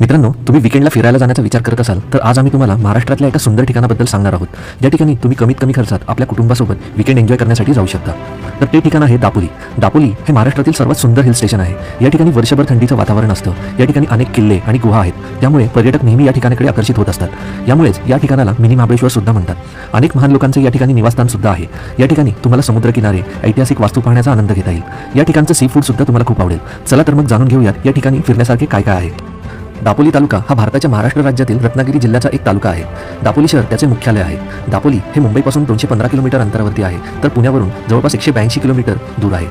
मित्रांनो तुम्ही विकेंडला फिरायला जाण्याचा विचार करत असाल तर आज आम्ही तुम्हाला महाराष्ट्रातल्या एका सुंदर ठिकाणाबद्दल सांगणार आहोत. ज्या ठिकाणी तुम्ही कमीत कमी खर्चात आपल्या कुटुंबासोबत विकेंड एन्जॉय करण्यासाठी जाऊ शकता. तर ते ठिकाण आहे दापोली. दापोली हे महाराष्ट्रातील सर्वात सुंदर हिल स्टेशन आहे. या ठिकाणी वर्षभर थंडीचं वातावरण असतं. या ठिकाणी अनेक किल्ले आणि गुहा आहेत. त्यामुळे पर्यटक नेहमी या ठिकाणाकडे आकर्षित होत असतात. यामुळेच या ठिकाणाला मिनी महाबळेश्वर सुद्धा म्हणतात. अनेक महान लोकांचे या ठिकाणी निवासस्थान सुद्धा आहे. या ठिकाणी तुम्हाला समुद्रकिनारे ऐतिहासिक वास्तू पाहण्याचा आनंद घेता येईल. या ठिकाणचं सी फूड सुद्धा तुम्हाला खूप आवडेल. चला तर मग जाणून घेऊयात या ठिकाणी फिरण्यासारखे काय काय आहे. दापोली तालुका हा भारताच्या महाराष्ट्र राज्यातील रत्नागिरी जिल्ह्याचा एक तालुका आहे. दापोली शहर त्याचे मुख्यालय आहे. दापोली हे मुंबईपासून दोनशे पंधरा किलोमीटर अंतरावरती आहे. तर पुण्यावरून जवळपास एकशे ब्याऐंशी किलोमीटर दूर आहे.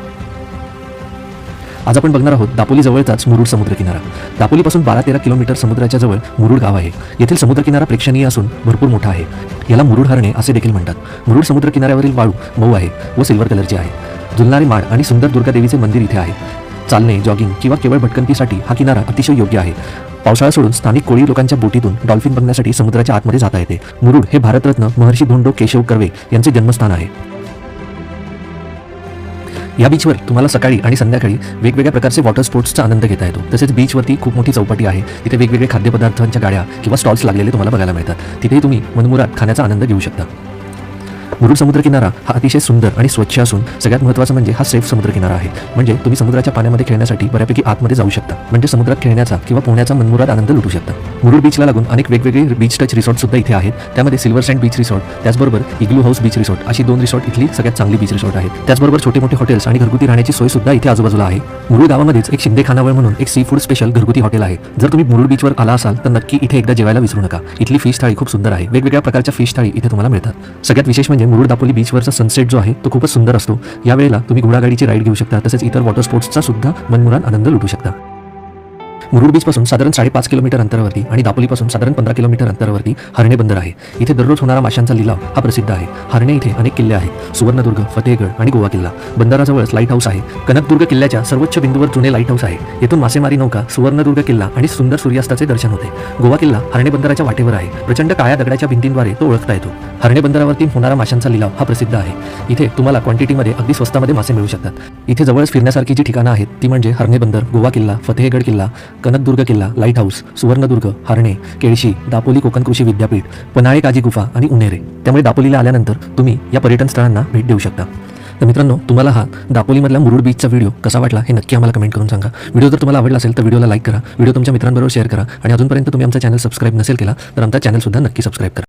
आज आपण बघणार आहोत दापोली जवळचाच मुरुड समुद्रकिनारा. दापोलीपासून बारा तेरा किलोमीटर समुद्राच्या जवळ मुरुड गाव आहे. येथील समुद्रकिनारा प्रेक्षणीय असून भरपूर मोठा आहे. याला मुरुड हरणे असे देखील म्हणतात. मुरुड समुद्रकिनाऱ्यावरील वाळू मऊ आहे व सिल्वर कलरची आहे. जुलणारी माळ आणि सुंदर दुर्गादेवीचे मंदिर इथे आहे. चालणे जॉगिंग किंवा केवळ भटकंतीसाठी हा किनारा अतिशय योग्य आहे. पावसाळा सोडून स्थानिक कोळी लोकांच्या बोटीतून डॉल्फिन बघण्यासाठी समुद्राच्या आतमध्ये जाता येते. मुरुड हे भारतरत्न महर्षी धोंडो केशव कर्वे यांचे जन्मस्थान आहे. या बीचवर तुम्हाला सकाळी आणि संध्याकाळी वेगवेगळ्या प्रकारचे वॉटर स्पोर्ट्सचा आनंद घेता येतो. तसेच बीचवरती खूप मोठी चौपाटी आहे. तिथे वेगवेगळे खाद्यपदार्थांच्या गाड्या किंवा स्टॉल्स लागलेले तुम्हाला बघायला मिळतात. तिथेही तुम्ही मनमुरात खाण्याचा आनंद घेऊ शकता. मुरुड समुद्रकिनारा हा अतिशय सुंदर आणि स्वच्छ असून सगळ्यात महत्त्वाचं म्हणजे हा सेफ समुद्रकिनारा आहे. म्हणजे तुम्ही समुद्राच्या पाण्यामध्ये खेळण्यासाठी बऱ्यापैकी आतमध्ये जाऊ शकता. म्हणजे समुद्रात खेळण्याचा किंवा पोहण्याचा मनमुराद आनंद लुटू शकता. मुरुड बीचला लागून अनेक वेगवेगळे बीच टच रिसॉर्ट सुद्धा इथे आहेत. त्यामध्ये सिल्वर सँड बीच रिसॉर्ट त्याचबरोबर इग्लू हाऊस बीच रिसॉर्ट अशी दोन रिसॉर्ट इथली सगळ्यात चांगली बीच रिसॉर्ट आहेत. त्याचबरोबर छोटे मोठे हॉटेल्स आणि घरगुती राहण्याची सोय सुद्धा इथे आजूबाजूला आहे. मुरुड गावामध्येच एक शिंदे खानावळ म्हणून एक सी फूड स्पेशल घरगुती हॉटेल आहे. जर तुम्ही मुरुड बीचवर आला असाल तर नक्की इथे एकदा जेवायला विसरू नका. इथली फिश थाळी खूप सुंदर आहे. वेगवेगळ्या प्रकारच्या फिश थाळी इथे तुम्हाला मिळतात. सगळ्यात विशेष म्हणजे मुरुड दापोली बीचवरचा सनसेट जो आहे तो खूपच सुंदर असतो. यावेळेला तुम्ही घोडागाडीची राईड घेऊ शकता तसेच इतर वॉटर स्पोर्ट्सचा सुद्धा मनमुरान आनंद लुटू शकता. मुरुड बीचपासून साधारण साडेपाच किलोमीटर अंतरावरती आणि दापोलीपासून साधारण पंधरा किलोमीटर अंतरावरती हरणे बंदर आहे. इथे दररोज होणारा माशांचा लिलाव हा प्रसिद्ध आहे. हरणे इथे अनेक किल्ले आहेत. सुवर्णदुर्ग फतेहगड आणि गोवा किल्ला. बंदराजवळच लाइट हाऊस आहे. कनकदुर्ग किल्ल्याच्या सर्वोच्च बिंदूवर जुने लाइट हाऊस आहे. येथून मासेमारी नौका सुवर्णदुर्ग किल्ला आणि सुंदर सूर्यास्ताचे दर्शन होते. गोवा किल्ला हरणे बंदराच्या वाटेवर आहे. प्रचंड काळ्या दगडाच्या भिंतींद्वारे तो ओळखता येतो. हरणे बंदरावरती होणारा माशांचा लिलाव हा प्रसिद्ध आहे. इथे तुम्हाला क्वांटिटीमध्ये अगदी स्वस्तामध्ये मासे मिळू शकतात. इथे जवळच फिरण्यासारखी जी ठिकाणं आहेत ती म्हणजे हरणे बंदर गोवा किल्ला फतेहगड किल्ला कनकदुर्ग किल्ला लाइट हाऊस सुवर्णदुर्ग हरणे केळशी दापोली कोकण कृषी विद्यापीठ पन्हाळे काजी गुफा आणि उन्हेरे त्यामुळे दापोलीला आल्यानंतर तुम्ही या पर्यटन स्थळांना भेट देऊ शकता. तर मित्रांनो तुम्हाला हा दापोलीमधला मुरुड बीचचा व्हिडिओ कसा वाटला हे नक्की आम्हाला कमेंट करून सांगा. व्हिडिओ जर तुम्हाला आवडला असेल तर व्हिडिओला लाईक करा. व्हिडिओ तुमच्या मित्रांबरोबर शेअर करा. आणि अजूनपर्यंत तुम्ही आमचा चॅनल सबस्क्राईब नसेल केला तर आमचा चॅनल सुद्धा नक्की सबस्क्राईब करा.